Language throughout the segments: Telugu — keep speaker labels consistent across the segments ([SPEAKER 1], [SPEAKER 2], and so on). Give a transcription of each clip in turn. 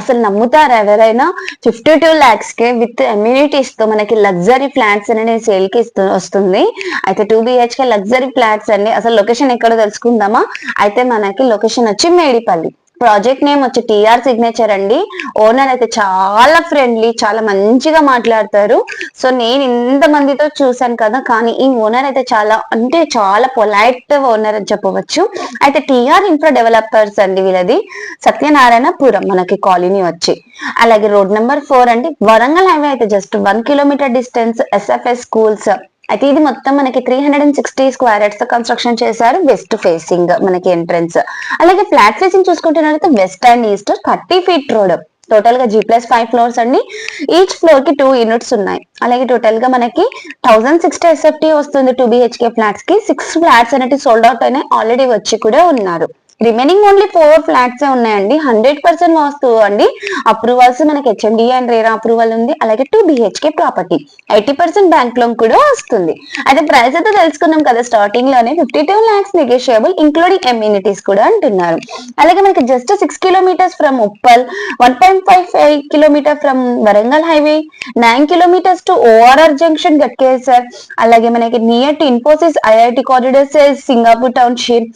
[SPEAKER 1] అసలు నమ్ముతారా ఎవరైనా? ఫిఫ్టీ టూ ల్యాక్స్ కే విత్ అమ్యూనిటీస్తో మనకి లగ్జరీ ఫ్లాట్స్ అనేది సేల్కి వస్తుంది. అయితే టూ బిహెచ్కే లగ్జరీ ఫ్లాట్స్ అండి అసలు లొకేషన్ ఎక్కడ తెలుసుకుందామా? అయితే మనకి లొకేషన్ వచ్చి మేడిపల్లి. ప్రాజెక్ట్ నేమ్ వచ్చి టిఆర్ సిగ్నేచర్ అండి. ఓనర్ అయితే చాలా ఫ్రెండ్లీ చాలా మంచిగా మాట్లాడతారు. సో నేను ఇంత మందితో చూసాను కదా కానీ ఈ ఓనర్ అయితే చాలా అంటే చాలా పొలైట్ ఓనర్ అని చెప్పవచ్చు. అయితే టిఆర్ ఇన్ఫ్రా డెవలపర్స్ అండి వీళ్ళది. సత్యనారాయణపురం మనకి కాలనీ వచ్చి. అలాగే రోడ్ నెంబర్ ఫోర్ అండి. వరంగల్ హైవే అయితే just one kilometre distance SFS schools. అయితే ఇది మొత్తం మనకి three hundred and sixty square యార్డ్స్తో construction చేశారు వెస్ట్ ఫేసింగ్ మనకి ఎంట్రన్స్ అలాగే flat facing చూసుకుంటున్నట్లయితే west and east thirty feet road టోటల్గా జీ ప్లస్ ఫైవ్ ఫ్లోర్స్ అండి. ఈచ్ ఫ్లోర్కి టూ యూనిట్స్ ఉన్నాయి. అలాగే టోటల్గా మనకి థౌసండ్ సిక్స్టీ ఎస్ఎఫ్టీ వస్తుంది టూ బిహెచ్కే ఫ్లాట్స్కి. సిక్స్ ఫ్లాట్స్ అనేవి సోల్డ్ అవుట్ అయినాయి. ఆల్రెడీ వచ్చి కూడా ఉన్నారు. రిమైనింగ్ ఓన్లీ ఫోర్ ఫ్లాట్స్ ఉన్నాయండి. హండ్రెడ్ పర్సెంట్ వాస్తు అండి. అప్రూవల్స్ మనకి హెచ్ఎండి అండ్ రేరా అప్రూవల్ ఉంది. అలాగే two BHK property eighty percent bank loan కూడా వస్తుంది. అయితే ప్రైస్ అయితే తెలుసుకున్నాం కదా స్టార్టింగ్లోనే fifty two lakhs negotiable including amenities కూడా అంటున్నారు. అలాగే మనకి just six kilometres from Uppal one point five five kilometre from Warangal highway nine kilometres to ORR junction Ghatkesar అలాగే మనకి near to Infosys IIT corridors Singapore township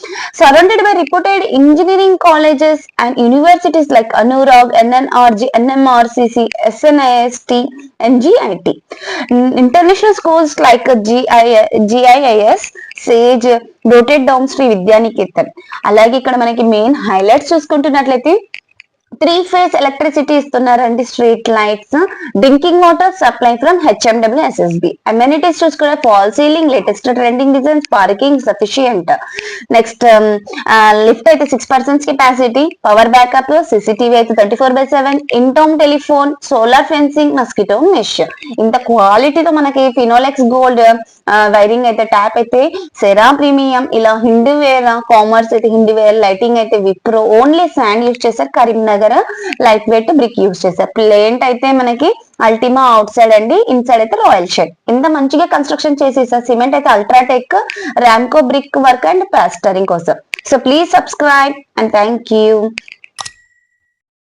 [SPEAKER 1] surrounded by report reported engineering colleges and universities like Anurag NNRG NMRCC SNIST and GIT international schools like GI GIIS sage dotted down Sri Vidyanikethan అలాగే ఇక్కడ మనకి మెయిన్ హైలైట్స్ చూసుకుంటున్నట్లయితే త్రీ ఫేజ్ ఎలక్ట్రిసిటీ ఇస్తున్నారండి street lights. Drinking water supply from HMW SSB. Amenities చూసుకుంటే false ceiling latest trending designs parking sufficient. Next lift అయితే six percent capacity power backup CCTV అయితే twenty four by seven intercom telephone solar fencing mosquito mesh ఇంత క్వాలిటీతో మనకి ఫినోలెక్స్ గోల్డ్ వైరింగ్ అయితే ట్యాప్ అయితే సెరా ప్రీమియం ఇలా హిందీ వేర్ కామర్స్ అయితే హిందీ వేర్ లైటింగ్ అయితే విప్రో ఓన్లీ శాండ్ యూస్ చేశారు Karimnagar light weight brick use చేశారు. ప్లేంట్ అయితే మనకి అల్టిమా అవుట్ సైడ్ అండి ఇన్సైడ్ అయితే రాయల్ షెడ్ ఇంత మంచిగా కన్స్ట్రక్షన్ చేసేసారు సిమెంట్ అయితే UltraTech Ramco brick work and plastering కోసం. So please subscribe and thank you